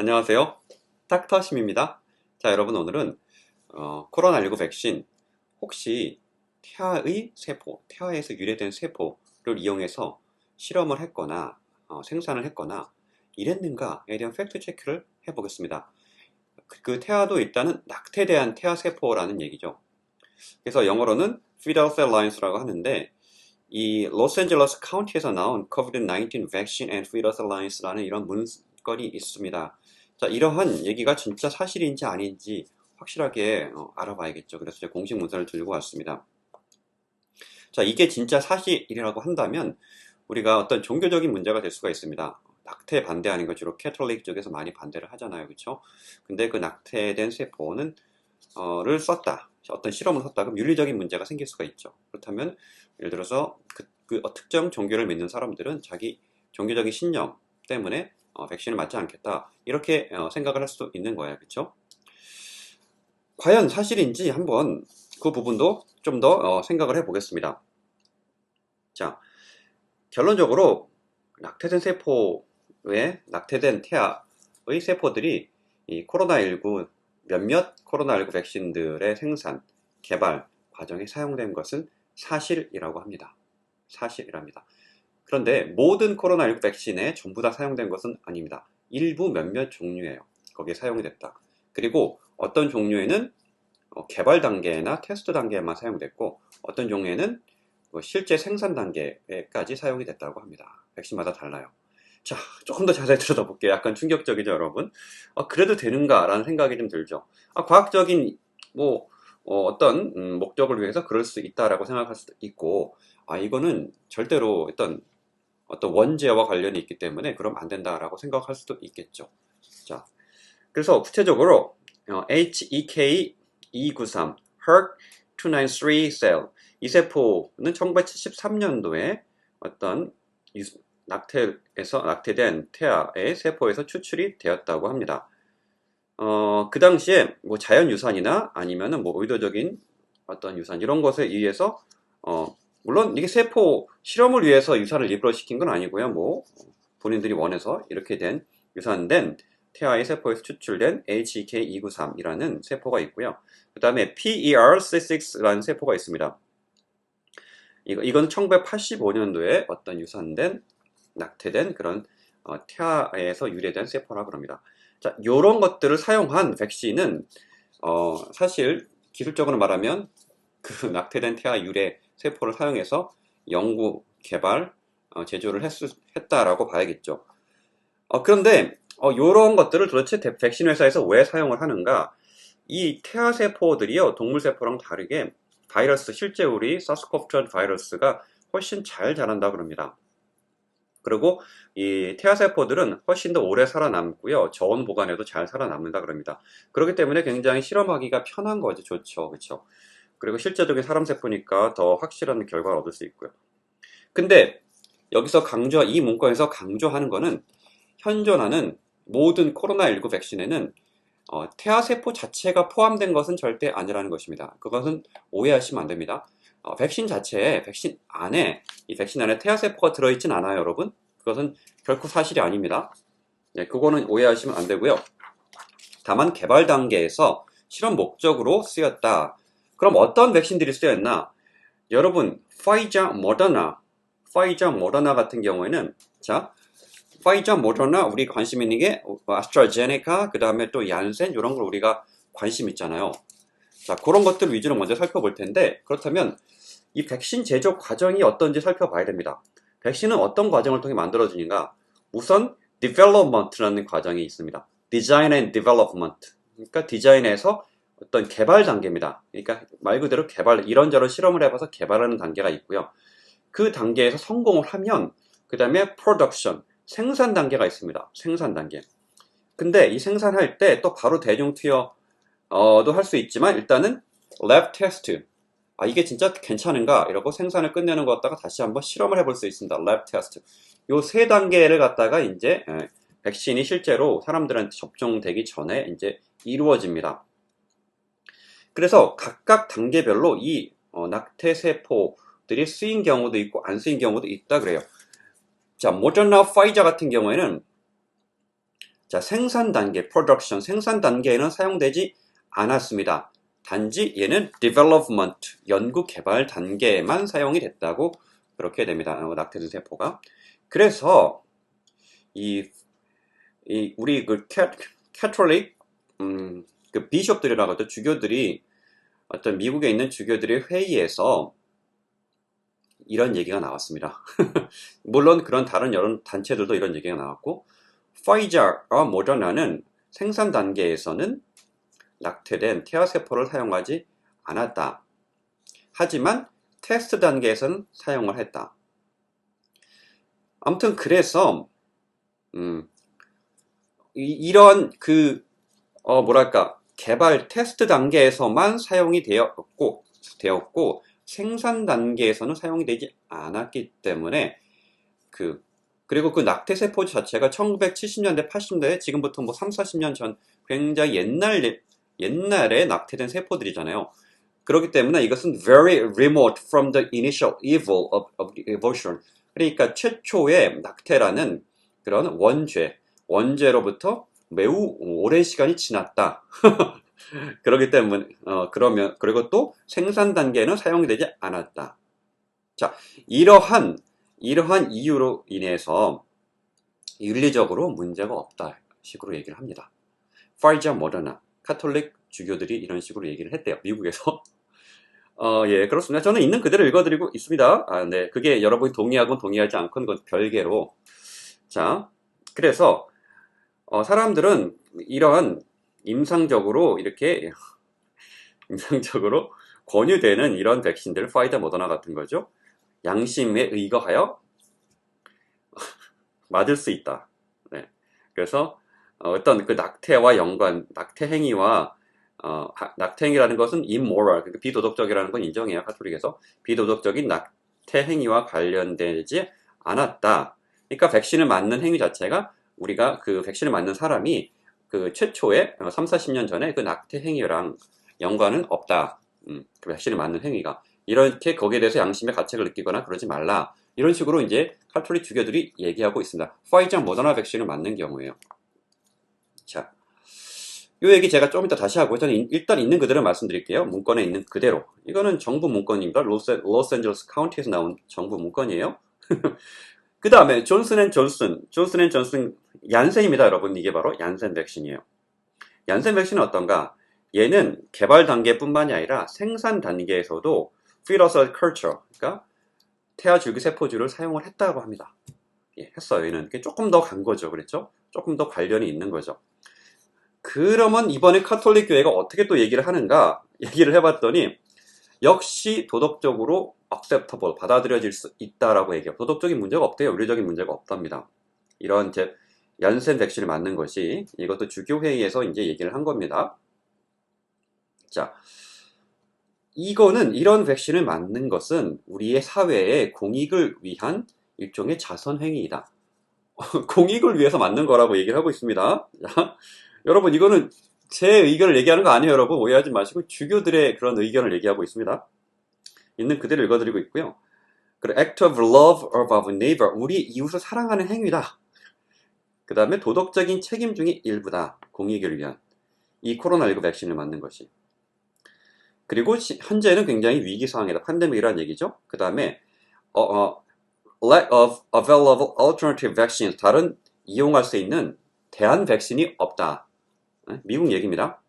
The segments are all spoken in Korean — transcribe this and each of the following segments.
안녕하세요. 닥터심입니다. 자, 여러분 오늘은 어, 코로나19 백신 혹시 태아의 세포, 태아에서 유래된 세포를 이용해서 실험을 했거나 어, 생산을 했거나 이랬는가에 대한 팩트 체크를 해보겠습니다. 그, 그 태아도 일단은 낙태대한 태아 세포라는 얘기죠. 그래서 영어로는 fetal cell lines라고 하는데 이 로스앤젤레스 카운티에서 나온 COVID-19 Vaccine and Fetal Cell Lines라는 이런 문건이 있습니다. 자, 이러한 얘기가 진짜 사실인지 아닌지 확실하게 어, 알아봐야겠죠. 그래서 공식 문서를 들고 왔습니다. 자, 이게 진짜 사실이라고 한다면 우리가 어떤 종교적인 문제가 될 수가 있습니다. 낙태 반대하는 거 주로 캐톨릭 쪽에서 많이 반대를 하잖아요. 그렇죠? 근데 그 낙태된 세포는 어를 썼다. 어떤 실험을 썼다. 그럼 윤리적인 문제가 생길 수가 있죠. 그렇다면 예를 들어서 그, 그 특정 종교를 믿는 사람들은 자기 종교적인 신념 때문에 어, 백신을 맞지 않겠다. 이렇게 어, 생각을 할 수도 있는 거예요. 그렇죠? 과연 사실인지 한번 그 부분도 좀 더 어, 생각을 해 보겠습니다. 자, 결론적으로 낙태된 세포에 낙태된 태아의 세포들이 이 코로나19 몇몇 코로나19 백신들의 생산, 개발 과정에 사용된 것은 사실이라고 합니다. 사실이랍니다. 그런데 모든 코로나19 백신에 전부 다 사용된 것은 아닙니다. 일부 몇몇 종류예요. 거기에 사용이 됐다. 그리고 어떤 종류에는 어, 개발 단계나 테스트 단계에만 사용됐고 어떤 종류에는 뭐 실제 생산 단계까지 사용이 됐다고 합니다. 백신마다 달라요. 자, 조금 더 자세히 들여다볼게요. 약간 충격적이죠, 여러분? 아, 그래도 되는가라는 생각이 좀 들죠. 아, 과학적인 뭐 어, 떤 음, 목적을 위해서 그럴 수 있다라고 생각할 수도 있고, 아, 이거는 절대로 어떤 어떤 원죄와 관련이 있기 때문에 그럼 안 된다라고 생각할 수도 있겠죠. 자, 그래서 구체적으로 어, HEK293 HERC293 셀, 이 세포는 1973년도에 어떤 낙태에서 낙태된 태아의 세포에서 추출이 되었다고 합니다. 어, 그 당시에 뭐 자연 유산이나 아니면은 뭐 의도적인 어떤 유산 이런 것에 의해서 어, 물론 이게 세포 실험을 위해서 유산을 일부러 시킨 건 아니고요. 뭐 본인들이 원해서 이렇게 된 유산된 태아의 세포에서 추출된 HEK293이라는 세포가 있고요. 그 다음에 PER66라는 세포가 있습니다. 이거, 이건 1985년도에 어떤 유산된 낙태된 그런 어, 태아에서 유래된 세포라고 합니다. 자, 요런 것들을 사용한 백신은 어, 사실 기술적으로 말하면 그 낙태된 태아 유래 세포를 사용해서 연구, 개발, 어, 제조를 했, 했다라고 봐야겠죠. 어, 그런데 어, 이런 것들을 도대체 백신 회사에서 왜 사용을 하는가? 이 태아 세포들이요 동물 세포랑 다르게 바이러스 실제 우리 사스코프2 바이러스가 훨씬 잘 자란다 그럽니다. 그리고 이 태아 세포들은 훨씬 더 오래 살아남고요. 저온 보관에도 잘 살아남는다 그럽니다. 그렇기 때문에 굉장히 실험하기가 편한 거지 좋죠. 그렇죠? 그리고 실제적인 사람 세포니까 더 확실한 결과를 얻을 수 있고요. 근데 여기서 강조, 이 문건에서 강조하는 거는 현존하는 모든 코로나19 백신에는 어, 태아세포 자체가 포함된 것은 절대 아니라는 것입니다. 그것은 오해하시면 안 됩니다. 어, 백신 자체에, 백신 안에, 이 백신 안에 태아세포가 들어있진 않아요, 여러분. 그것은 결코 사실이 아닙니다. 네, 그거는 오해하시면 안 되고요. 다만 개발 단계에서 실험 목적으로 쓰였다. 그럼 어떤 백신들이 쓰였나? 여러분, 파이자, 모더나, 파이자, 모더나 같은 경우에는 자, 파이자, 모더나 우리 관심 있는 게 아스트라제네카, 그 다음에 또 얀센 이런 걸 우리가 관심 있잖아요. 자, 그런 것들 위주로 먼저 살펴볼 텐데 그렇다면 이 백신 제조 과정이 어떤지 살펴봐야 됩니다. 백신은 어떤 과정을 통해 만들어지는가? 우선 development라는 과정이 있습니다. design and development. 그러니까 디자인에서 어떤 개발 단계입니다. 그러니까 말 그대로 개발, 이런저런 실험을 해봐서 개발하는 단계가 있고요. 그 단계에서 성공을 하면 그 다음에 production, 생산 단계가 있습니다. 생산 단계. 근데 이 생산할 때 또 바로 대중 투여도 할 수 있지만 일단은 랩 테스트. 아 이게 진짜 괜찮은가? 이러고 생산을 끝내는 것 갖다가 다시 한번 실험을 해볼 수 있습니다. 랩 테스트. 요 세 단계를 갖다가 이제 예, 백신이 실제로 사람들한테 접종되기 전에 이제 이루어집니다. 그래서 각각 단계별로 이 어, 낙태세포들이 쓰인 경우도 있고 안 쓰인 경우도 있다 그래요. 자, 모더나 파이자 같은 경우에는 자, 생산 단계, production, 생산 단계에는 사용되지 않았습니다. 단지 얘는 development, 연구 개발 단계에만 사용이 됐다고 그렇게 됩니다. 어, 낙태된 세포가. 그래서 이, 이 우리 그 캐, 캐톨릭 음, 그 비숍들이라고 하죠. 주교들이 어떤 미국에 있는 주교들의 회의에서 이런 얘기가 나왔습니다. 물론 그런 다른 여러 단체들도 이런 얘기가 나왔고 파이자와 모더나는 생산 단계에서는 낙태된 태아세포를 사용하지 않았다. 하지만 테스트 단계에서는 사용을 했다. 아무튼 그래서 음, 이, 런 그, 어, 뭐랄까, 개발 테스트 단계에서만 사용이 되었고, 되었고, 생산 단계에서는 사용이 되지 않았기 때문에, 그, 그리고 그 낙태 세포 자체가 1970년대, 80년대, 지금부터 뭐 3, 40년 전 굉장히 옛날, 옛날에 낙태된 세포들이잖아요. 그렇기 때문에 이것은 very remote from the initial evil of, of evolution. 그러니까 최초의 낙태라는 그런 원죄, 원죄로부터 매우 오랜 시간이 지났다. 그렇기 때문에 어, 그러면 그리고 또 생산 단계는 사용이 되지 않았다. 자, 이러한 이러한 이유로 인해서 윤리적으로 문제가 없다 식으로 얘기를 합니다. 파이자 모더나 카톨릭 주교들이 이런 식으로 얘기를 했대요. 미국에서. 어, 예, 그렇습니다. 저는 있는 그대로 읽어드리고 있습니다. 아, 네. 그게 여러분이 동의하건 동의하지 않건 건 별개로. 자, 그래서 어, 사람들은 이러한 임상적으로 이렇게 임상적으로 권유되는 이런 백신들, 파이자 모더나 같은 거죠. 양심에 의거하여 맞을 수 있다. 네. 그래서 어떤 그 낙태와 연관, 낙태 행위와 어, 낙태 행위라는 것은 immoral, 그러니까 비도덕적이라는 건 인정해요. 카톨릭에서 비도덕적인 낙태 행위와 관련되지 않았다. 그러니까 백신을 맞는 행위 자체가 우리가 그 백신을 맞는 사람이 그 최초의 3, 40년 전에 그 낙태 행위랑 연관은 없다. 음, 그 백신을 맞는 행위가. 이렇게 거기에 대해서 양심의 가책을 느끼거나 그러지 말라. 이런 식으로 이제 카톨릭 주교들이 얘기하고 있습니다. 파이자 모더나 백신을 맞는 경우에요. 자, 이 얘기 제가 좀 이따 다시 하고 저는 일단 있는 그대로 말씀드릴게요. 문건에 있는 그대로. 이거는 정부 문건입니다. 로스, 로스앤젤레스 카운티에서 나온 정부 문건이에요. 그 다음에 존슨 앤 존슨, 존슨 앤 존슨 얀센입니다, 여러분. 이게 바로 얀센 백신이에요. 얀센 백신은 어떤가? 얘는 개발 단계뿐만이 아니라 생산 단계에서도 fetal culture, 그러니까 태아 줄기 세포주를 사용을 했다고 합니다. 예, 했어요. 얘는 조금 더 간 거죠, 그랬죠? 조금 더 관련이 있는 거죠. 그러면 이번에 카톨릭 교회가 어떻게 또 얘기를 하는가? 얘기를 해봤더니 역시 도덕적으로 acceptable, 받아들여질 수 있다라고 얘기해요. 도덕적인 문제가 없대요. 의료적인 문제가 없답니다. 이런 제 연센 백신을 맞는 것이 이것도 주교회의에서 이제 얘기를 한 겁니다. 자, 이거는 이런 백신을 맞는 것은 우리의 사회의 공익을 위한 일종의 자선 행위이다. 공익을 위해서 맞는 거라고 얘기를 하고 있습니다. 자, 여러분 이거는 제 의견을 얘기하는 거 아니에요, 여러분. 오해하지 마시고 주교들의 그런 의견을 얘기하고 있습니다. 있는 그대로 읽어드리고 있고요. 그리고 act of love of our neighbor. 우리 이웃을 사랑하는 행위다. 그 다음에 도덕적인 책임 중의 일부다. 공익을 위한. 이 코로나19 백신을 맞는 것이. 그리고 현재는 굉장히 위기 상황이다. 팬데믹이라는 얘기죠. 그 다음에 어, 어, lack of available alternative vaccines. 다른 이용할 수 있는 대안 백신이 없다. 네, 미국 얘기입니다.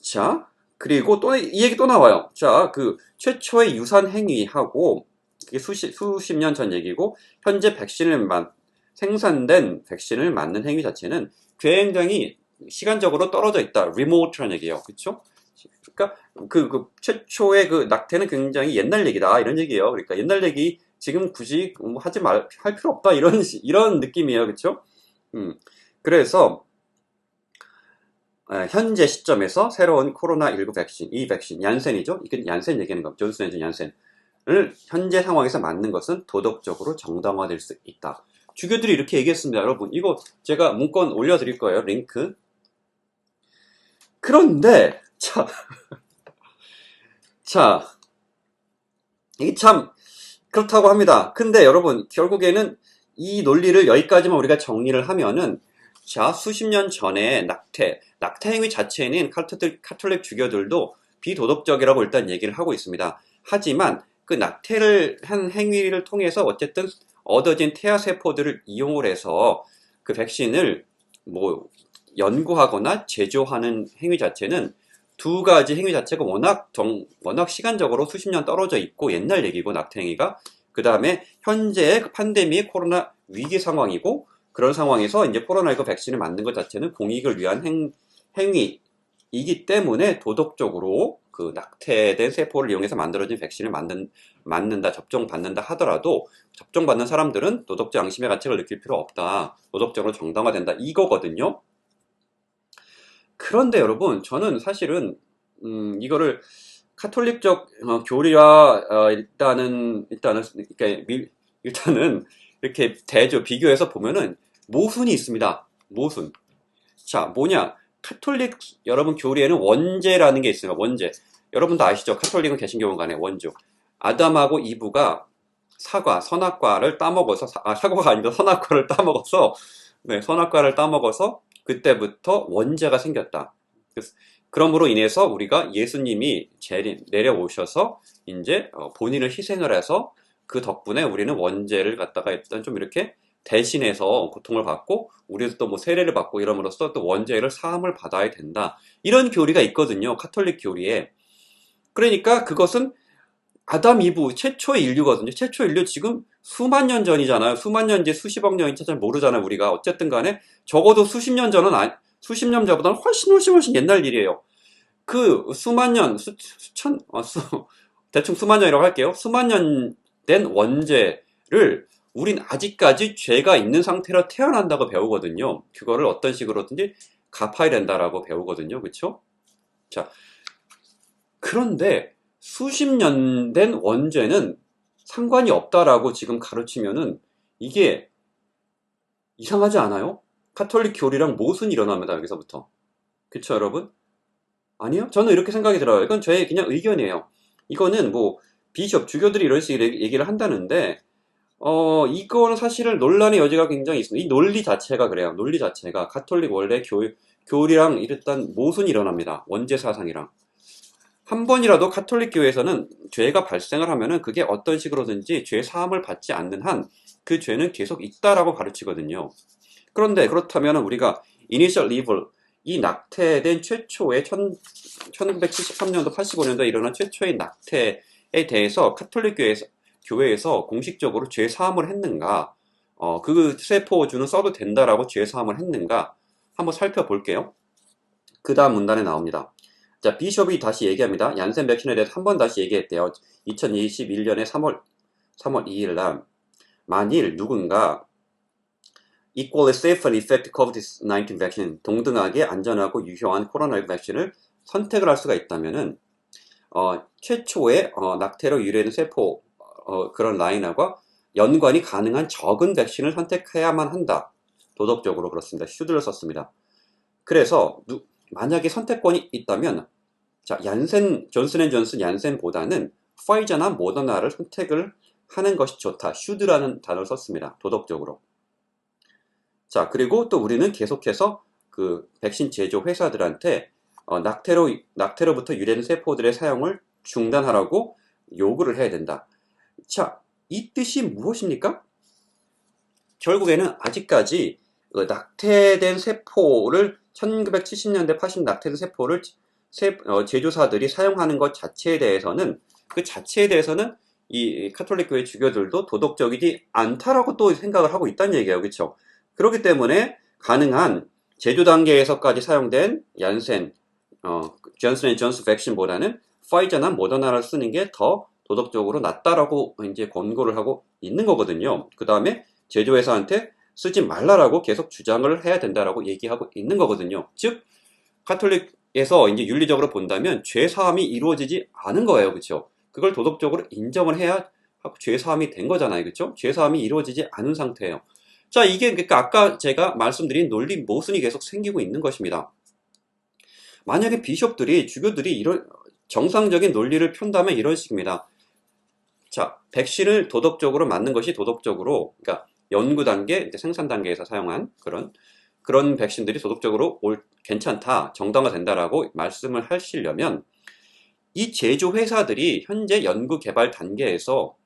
자, 그리고 또 이 얘기 또 나와요. 자, 그 최초의 유산 행위하고 그게 수십 수십 년 전 얘기고 현재 백신을 맞 생산된 백신을 맞는 행위 자체는 굉장히 시간적으로 떨어져 있다. 리모트라는 얘기예요. 그렇죠? 그러니까 그, 그 최초의 그 낙태는 굉장히 옛날 얘기다 이런 얘기예요. 그러니까 옛날 얘기 지금 굳이 뭐 하지 말 할 필요 없다 이런 이런 느낌이에요. 그렇죠? 음. 그래서 현재 시점에서 새로운 코로나19 백신, 이 백신, 얀센이죠? 이건 얀센 얘기하는 겁니다. 존슨앤존 얀센을 현재 상황에서 맞는 것은 도덕적으로 정당화될 수 있다. 주교들이 이렇게 얘기했습니다. 여러분, 이거 제가 문건 올려드릴 거예요. 링크. 그런데, 자, 자, 이게 참, 그렇다고 합니다. 근데 여러분, 결국에는 이 논리를 여기까지만 우리가 정리를 하면은 자, 수십 년 전에 낙태, 낙태 행위 자체는 카톨릭, 카톨릭 주교들도 비도덕적이라고 일단 얘기를 하고 있습니다. 하지만 그 낙태를 한 행위를 통해서 어쨌든 얻어진 태아 세포들을 이용을 해서 그 백신을 뭐 연구하거나 제조하는 행위 자체는 두 가지 행위 자체가 워낙 정, 워낙 시간적으로 수십 년 떨어져 있고 옛날 얘기고 낙태 행위가 그 다음에 현재 팬데믹 코로나 위기 상황이고 그런 상황에서 이제 코로나19 백신을 만든 것 자체는 공익을 위한 행, 행위이기 때문에 도덕적으로 그 낙태된 세포를 이용해서 만들어진 백신을 만든, 맞는다, 접종받는다 하더라도 접종받는 사람들은 도덕적 양심의 가책을 느낄 필요 없다. 도덕적으로 정당화된다. 이거거든요. 그런데 여러분, 저는 사실은, 음, 이거를 카톨릭적 어, 교리와 어, 일단은, 일단은, 밀- 일단은 이렇게 대조, 비교해서 보면은 모순이 있습니다. 모순. 자, 뭐냐. 카톨릭 여러분 교리에는 원죄라는 게 있어요. 원죄. 여러분도 아시죠? 카톨릭은 개신교원 간에 원주. 아담하고 이브가 사과, 선악과를 따먹어서 사- 아, 사과가 아니다. 선악과를 따먹어서 네, 선악과를 따먹어서 그때부터 원죄가 생겼다. 그러므로 인해서 우리가 예수님이 내려오셔서 이제 어, 본인을 희생을 해서 그 덕분에 우리는 원죄를 갖다가 일단 좀 이렇게 대신해서 고통을 받고 우리도 또 뭐 세례를 받고 이럼으로써 또 원죄를 사함을 받아야 된다. 이런 교리가 있거든요. 카톨릭 교리에. 그러니까 그것은 아담 이브 최초의 인류거든요. 최초 인류 지금 수만 년 전이잖아요. 수만 년인지 수십억 년인지 잘 모르잖아요. 우리가 어쨌든 간에 적어도 수십 년 전은 아니, 수십 년 전보다는 훨씬 훨씬 훨씬 옛날 일이에요. 그 수만 년, 수, 수천, 어, 수, 대충 수만 년이라고 할게요. 수만 년 된 원죄를 우린 아직까지 죄가 있는 상태로 태어난다고 배우거든요. 그거를 어떤 식으로든지 갚아야 된다라고 배우거든요. 그쵸? 자, 그런데 수십 년 된 원죄는 상관이 없다라고 지금 가르치면은 이게 이상하지 않아요? 카톨릭 교리랑 모순이 일어납니다. 여기서부터. 그쵸, 여러분? 아니요? 저는 이렇게 생각이 들어요. 이건 저의 그냥 의견이에요. 이거는 뭐, 비숍, 주교들이 이런 식으로 얘기를 한다는데, 어, 이거는 사실은 논란의 여지가 굉장히 있습니다. 이 논리 자체가 그래요. 논리 자체가 가톨릭 원래 교, 교리랑 일단 모순이 일어납니다. 원죄 사상이랑. 한 번이라도 카톨릭 교회에서는 죄가 발생을 하면은 그게 어떤 식으로든지 죄 사함을 받지 않는 한 그 죄는 계속 있다라고 가르치거든요. 그런데 그렇다면 우리가 initial evil 이 낙태된 최초의 1973년도 85년도에 일어난 최초의 낙태에 대해서 카톨릭 교회에서, 교회에서 공식적으로 죄 사함을 했는가? 어, 그 세포주는 써도 된다라고 죄 사함을 했는가? 한번 살펴볼게요. 그 다음 문단에 나옵니다. 자, 비숍이 다시 얘기합니다. 얀센 백신에 대해서 한 번 다시 얘기했대요. 2021년에 3월, 3월 2일 날. 만일 누군가 equally safe and effective COVID-19 백신, 동등하게 안전하고 유효한 코로나19 백신을 선택을 할 수가 있다면은, 어, 최초의 어, 낙태로 유래된 세포, 어, 그런 라인하고 연관이 가능한 적은 백신을 선택해야만 한다. 도덕적으로 그렇습니다. 슈드를 썼습니다. 그래서 누- 만약에 선택권이 있다면 자 얀센 존슨 앤 존슨 얀센보다는 파이자나 모더나를 선택을 하는 것이 좋다. 슈드라는 단어를 썼습니다. 도덕적으로. 자 그리고 또 우리는 계속해서 그 백신 제조 회사들한테 어, 낙태로 낙태로부터 유래된 세포들의 사용을 중단하라고 요구를 해야 된다. 자, 이 뜻이 무엇입니까? 결국에는 아직까지 그 낙태된 세포를 1970년대 80 낙태된 세포를 세- 어, 제조사들이 사용하는 것 자체에 대해서는 그 자체에 대해서는 이 카톨릭 교회 주교들도 도덕적이지 않다라고 또 생각을 하고 있다는 얘기예요. 그렇죠? 그렇기 때문에 가능한 제조 단계에서까지 사용된 얀센, 어, 존슨 앤 존슨 백신보다는 파이자나 모더나를 쓰는 게 더 도덕적으로 낫다라고 이제 권고를 하고 있는 거거든요. 그 다음에 제조회사한테 쓰지 말라라고 계속 주장을 해야 된다라고 얘기하고 있는 거거든요. 즉, 카톨릭에서 이제 윤리적으로 본다면 죄 사함이 이루어지지 않은 거예요. 그렇죠? 그걸 도덕적으로 인정을 해야 죄 사함이 된 거잖아요. 그렇죠? 죄 사함이 이루어지지 않은 상태예요. 자, 이게 그러니까 아까 제가 말씀드린 논리 모순이 계속 생기고 있는 것입니다. 만약에 비숍들이 주교들이 이런 정상적인 논리를 편다면 이런 식입니다. 자, 백신을 도덕적으로 맞는 것이 도덕적으로, 그러니까 연구 단계, 생산 단계에서 사용한 그런 그런 백신들이 도덕적으로 올- 괜찮다, 정당화된다라고 말씀을 하시려면 이 제조 회사들이 현재 연구 개발 단계에서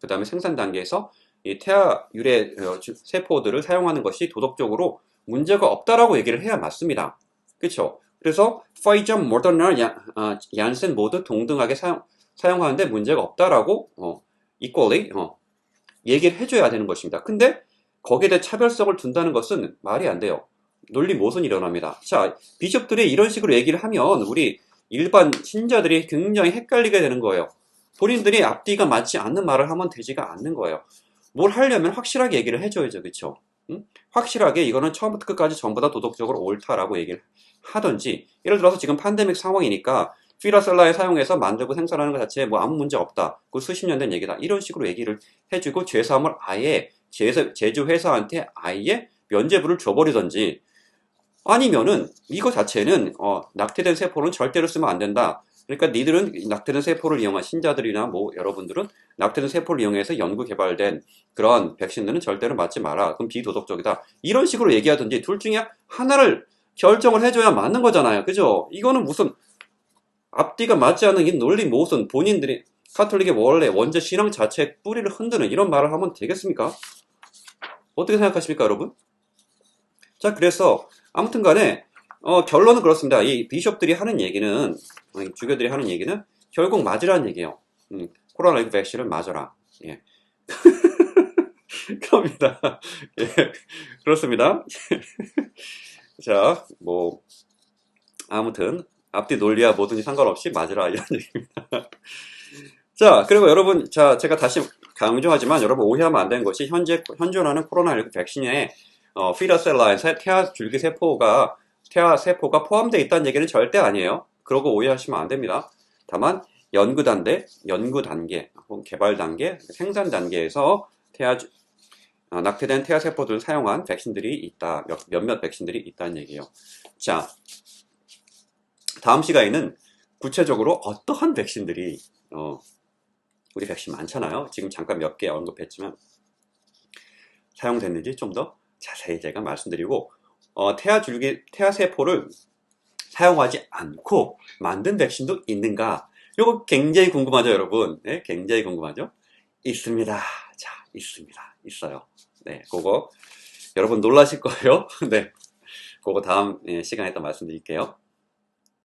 그 다음에 생산 단계에서 이 태아 유래 어, 주- 세포들을 사용하는 것이 도덕적으로 문제가 없다라고 얘기를 해야 맞습니다. 그렇죠? 그래서 파이저, 모더나, 야- 아, 얀센 모두 동등하게 사용, 사용하는데 문제가 없다라고 어, equally 어, 얘기를 해줘야 되는 것입니다. 근데 거기에 대해 차별성을 둔다는 것은 말이 안 돼요. 논리 모순이 일어납니다. 자, 비숍들이 이런 식으로 얘기를 하면 우리 일반 신자들이 굉장히 헷갈리게 되는 거예요. 본인들이 앞뒤가 맞지 않는 말을 하면 되지가 않는 거예요. 뭘 하려면 확실하게 얘기를 해줘야죠. 그쵸? 응? 확실하게 이거는 처음부터 끝까지 전부 다 도덕적으로 옳다라고 얘기를 하든지 예를 들어서 지금 팬데믹 상황이니까 피라셀라에 사용해서 만들고 생산하는 것 자체에 뭐 아무 문제 없다. 그 수십 년 된 얘기다. 이런 식으로 얘기를 해주고 죄사함을 아예 제- 제조회사한테 아예 면제부를 줘버리든지 아니면은 이거 자체는 어, 낙태된 세포는 절대로 쓰면 안 된다. 그러니까 니들은 낙태된 세포를 이용한 신자들이나 뭐 여러분들은 낙태된 세포를 이용해서 연구 개발된 그런 백신들은 절대로 맞지 마라. 그럼 비도덕적이다. 이런 식으로 얘기하든지 둘 중에 하나를 결정을 해줘야 맞는 거잖아요. 그죠? 이거는 무슨 앞뒤가 맞지 않는 이 논리 모순 본인들이 카톨릭의 원래 원죄 신앙 자체의 뿌리를 흔드는 이런 말을 하면 되겠습니까? 어떻게 생각하십니까, 여러분? 자, 그래서 아무튼 간에 어, 결론은 그렇습니다. 이 비숍들이 하는 얘기는 어, 이 주교들이 하는 얘기는 결국 맞으라는 얘기예요. 음, 코로나19 백신을 맞아라. 예. 그럽니다. 예, 그렇습니다. 자, 뭐 아무튼 앞뒤 논리와 뭐든지 상관없이 맞으라 이런 얘기입니다. 자, 그리고 여러분, 자, 제가 다시 강조하지만 여러분 오해하면 안 되는 것이 현재 현존하는 코로나19 백신에 어, 피라셀라인 태아 줄기 세포가 태아 세포가 포함되어 있다는 얘기는 절대 아니에요. 그러고 오해하시면 안 됩니다. 다만 연구 단계, 연구 단계, 개발 단계, 생산 단계에서 태아 주- 어, 낙태된 태아 세포들을 사용한 백신들이 있다. 몇, 몇몇 백신들이 있다는 얘기예요. 자, 다음 시간에는 구체적으로 어떠한 백신들이 어, 우리 백신 많잖아요. 지금 잠깐 몇 개 언급했지만 사용됐는지 좀 더 자세히 제가 말씀드리고 어, 태아 줄기 태아 세포를 사용하지 않고 만든 백신도 있는가? 이거 굉장히 궁금하죠, 여러분? 네, 굉장히 궁금하죠? 있습니다. 자, 있습니다. 있어요. 네, 그거 여러분 놀라실 거예요. 네, 그거 다음 예, 시간에 또 말씀드릴게요.